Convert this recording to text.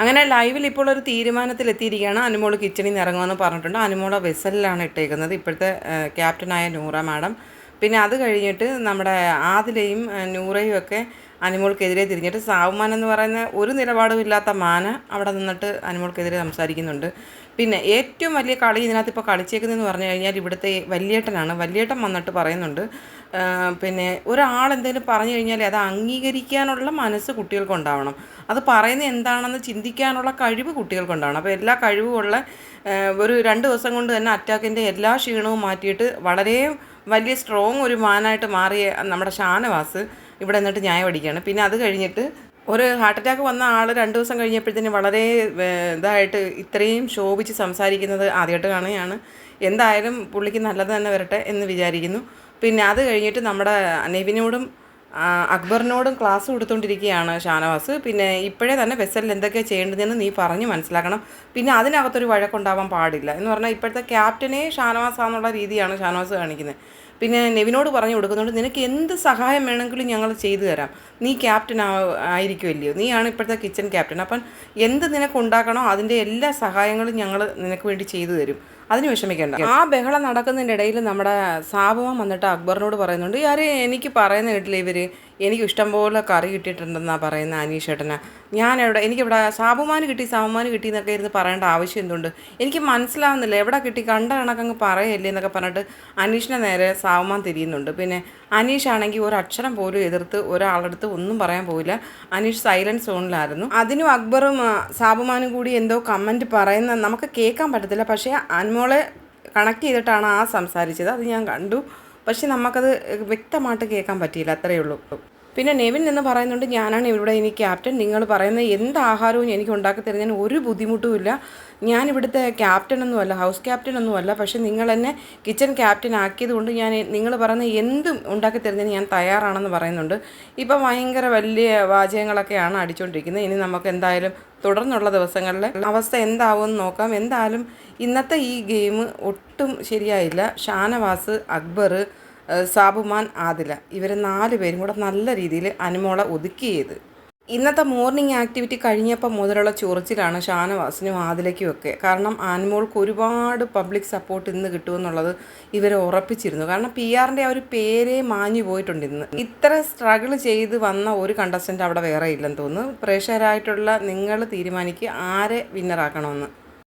അങ്ങനെ ലൈവിൽ ഇപ്പോൾ ഒരു തീരുമാനത്തിലെത്തിയിരിക്കുകയാണ്. അനുമോൾ കിച്ചണിൽ നിന്ന് ഇറങ്ങുമെന്ന് പറഞ്ഞിട്ടുണ്ട്. അനുമോളെ വെസലിലാണ് ഇട്ടേക്കുന്നത്. ഇപ്പോഴത്തെ ക്യാപ്റ്റനായ നൂറ മാഡം പിന്നെ അത് കഴിഞ്ഞിട്ട് നമ്മുടെ ആദിലയും നൂറയും ഒക്കെ അനുമോൾക്കെതിരെ തിരിഞ്ഞിട്ട് സാവുമാൻ എന്ന് പറയുന്ന ഒരു നിലപാടും ഇല്ലാത്ത മാന അവിടെ നിന്നിട്ട് അനുമോൾക്കെതിരെ സംസാരിക്കുന്നുണ്ട്. പിന്നെ ഏറ്റവും വലിയ കളി ഇതിനകത്ത് ഇപ്പോൾ കളിച്ചേക്കുന്നതെന്ന് പറഞ്ഞു കഴിഞ്ഞാൽ ഇവിടുത്തെ വല്യേട്ടനാണ്. വല്യേട്ടൻ വന്നിട്ട് പറയുന്നുണ്ട് പിന്നെ ഒരാൾ എന്തെങ്കിലും പറഞ്ഞു കഴിഞ്ഞാൽ അത് അംഗീകരിക്കാനുള്ള മനസ്സ് കുട്ടികൾക്കുണ്ടാവണം അത് പറയുന്നത് എന്താണെന്ന് ചിന്തിക്കാനുള്ള കഴിവ് കുട്ടികൾക്കുണ്ടാവണം അപ്പോൾ എല്ലാ കഴിവുമുള്ള ഒരു രണ്ട് ദിവസം കൊണ്ട് തന്നെ അറ്റാക്കിന്റെ എല്ലാ ക്ഷീണവും മാറ്റിയിട്ട് വളരെ വലിയ സ്ട്രോങ് ഒരു മാനായിട്ട് മാറിയ നമ്മുടെ ഷാനവാസ് ഇവിടെ നിന്നിട്ട് ന്യായം അടിക്കുകയാണ്. പിന്നെ അത് കഴിഞ്ഞിട്ട് ഒരു ഹാർട്ട് അറ്റാക്ക് വന്ന ആൾ രണ്ട് ദിവസം കഴിഞ്ഞപ്പോഴത്തേന് വളരെ ഇതായിട്ട് ഇത്രയും ശോഭിച്ച് സംസാരിക്കുന്നത് ആദ്യമായിട്ട് കാണുകയാണ്. എന്തായാലും പുള്ളിക്ക് നല്ലത് തന്നെ വരട്ടെ എന്ന് വിചാരിക്കുന്നു. പിന്നെ അത് കഴിഞ്ഞിട്ട് നമ്മുടെ നെവിനോടും അക്ബറിനോടും ക്ലാസ് കൊടുത്തുകൊണ്ടിരിക്കുകയാണ് ഷാനവാസ്. പിന്നെ ഇപ്പോഴേ തന്നെ വെസലിൽ എന്തൊക്കെയാണ് ചെയ്യേണ്ടതെന്ന് നീ പറഞ്ഞ് മനസ്സിലാക്കണം. പിന്നെ അതിനകത്തൊരു വഴക്കുണ്ടാവാൻ പാടില്ല. എന്ന് പറഞ്ഞാൽ ഇപ്പോഴത്തെ ക്യാപ്റ്റനെ ഷാനവാസ് എന്നുള്ള രീതിയാണ് ഷാനവാസ് കാണിക്കുന്നത്. പിന്നെ നെവിനോട് പറഞ്ഞു കൊടുക്കുന്നുണ്ട് നിനക്ക് എന്ത് സഹായം വേണമെങ്കിലും ഞങ്ങൾ ചെയ്തു തരാം. നീ ക്യാപ്റ്റൻ ആയിരിക്കുമല്ലയോ നീയാണ് ഇപ്പോഴത്തെ കിച്ചൺ ക്യാപ്റ്റൻ അപ്പം എന്ത് നിനക്ക് ഉണ്ടാക്കണോ അതിന്റെ എല്ലാ സഹായങ്ങളും ഞങ്ങൾ നിനക്ക് വേണ്ടി ചെയ്തു തരും. അതിന് വിഷമിക്കേണ്ട. ആ ബഹളം നടക്കുന്നതിന്റെ ഇടയിൽ നമ്മുടെ സാബുമാൻ വന്നിട്ട് അക്ബറിനോട് പറയുന്നുണ്ട് ആര് എനിക്ക് പറയുന്ന കേട്ടില്ല ഇവർ എനിക്ക് ഇഷ്ടംപോലെ കറി കിട്ടിയിട്ടുണ്ടെന്നാണ് പറയുന്ന അനീഷേട്ടന് ഞാനെവിടെ എനിക്കിവിടെ സാബുമാന് കിട്ടി സാബുമാന് കിട്ടി എന്നൊക്കെ ഇരുന്ന് പറയേണ്ട ആവശ്യം എന്തുണ്ട്? എനിക്ക് മനസ്സിലാവുന്നില്ല. എവിടെ കിട്ടി? കണ്ട കണക്കങ്ങ് പറയല്ലേ എന്നൊക്കെ പറഞ്ഞിട്ട് അനീഷിനെ നേരെ സാബുമാൻ തിരിയുന്നുണ്ട്. പിന്നെ അനീഷ് ആണെങ്കിൽ ഒരു അക്ഷരം പോലും എതിർത്ത് ഒരാളടുത്ത് ഒന്നും പറയാൻ പോയില്ല അനീഷ് സൈലൻസ് സോണിലായിരുന്നു. അതിനും അക്ബറും സാബുമാനും കൂടി എന്തോ കമന്റ് പറയുന്ന നമുക്ക് കേൾക്കാൻ പറ്റത്തില്ല. പക്ഷേ അൻമോളെ കണക്ട് ചെയ്തിട്ടാണ് ആ സംസാരിച്ചത്. അത് ഞാൻ കണ്ടു. പക്ഷെ നമുക്കത് വ്യക്തമായിട്ട് കേൾക്കാൻ പറ്റിയില്ല അത്രയേ ഉള്ളൂ. പിന്നെ നെവിൻ എന്ന് പറയുന്നുണ്ട് ഞാനാണ് ഇവിടെ ഇനി ക്യാപ്റ്റൻ. നിങ്ങൾ പറയുന്ന എന്ത് ആഹാരവും എനിക്ക് ഉണ്ടാക്കി തരുന്നതിന് ഒരു ബുദ്ധിമുട്ടുമില്ല ഞാൻ ഇവിടുത്തെ ക്യാപ്റ്റൻ ഒന്നുമല്ല ഹൗസ് ക്യാപ്റ്റൻ ഒന്നുമല്ല പക്ഷേ നിങ്ങൾ എന്നെ കിച്ചൺ ക്യാപ്റ്റൻ ആക്കിയതുകൊണ്ട് ഞാൻ നിങ്ങൾ പറയുന്ന എന്തും ഉണ്ടാക്കി തരുന്നതിന് ഞാൻ തയ്യാറാണെന്ന് പറയുന്നുണ്ട്. ഇപ്പം ഭയങ്കര വലിയ വാചകങ്ങളൊക്കെയാണ് അടിച്ചുകൊണ്ടിരിക്കുന്നത് ഇനി നമുക്ക് എന്തായാലും തുടർന്നുള്ള ദിവസങ്ങളിൽ അവസ്ഥ എന്താവുമെന്ന് നോക്കാം. എന്തായാലും ഇന്നത്തെ ഈ ഗെയിം ഒട്ടും ശരിയായില്ല. ഷാനവാസ് അക്ബർ സാബുമാൻ ആദില. ഇവർ നാല് പേരും കൂടെ നല്ല രീതിയിൽ അനുമോളെ ഒതുക്കി ചെയ്ത് ഇന്നത്തെ മോർണിംഗ് ആക്ടിവിറ്റി കഴിഞ്ഞപ്പോൾ മുതലുള്ള ചൊറിച്ചിലാണ് ഷാനവാസിനും ആദിലയ്ക്കും ഒക്കെ. കാരണം ആൻമോൾക്ക് ഒരുപാട് പബ്ലിക് സപ്പോർട്ട് ഇന്ന് കിട്ടുമെന്നുള്ളത് ഇവർ ഉറപ്പിച്ചിരുന്നു. കാരണം പി ആറിന്റെ ആ ഒരു പേരേ മാഞ്ഞു പോയിട്ടുണ്ട് ഇന്ന്. ഇത്ര സ്ട്രഗിൾ ചെയ്ത് വന്ന ഒരു കണ്ടസ്റ്റന്റ് അവിടെ വേറെ ഇല്ലെന്ന് തോന്നുന്നു. പ്രേക്ഷകരായിട്ടുള്ള നിങ്ങൾ തീരുമാനിക്കുക ആരെ വിന്നറാക്കണമെന്ന്.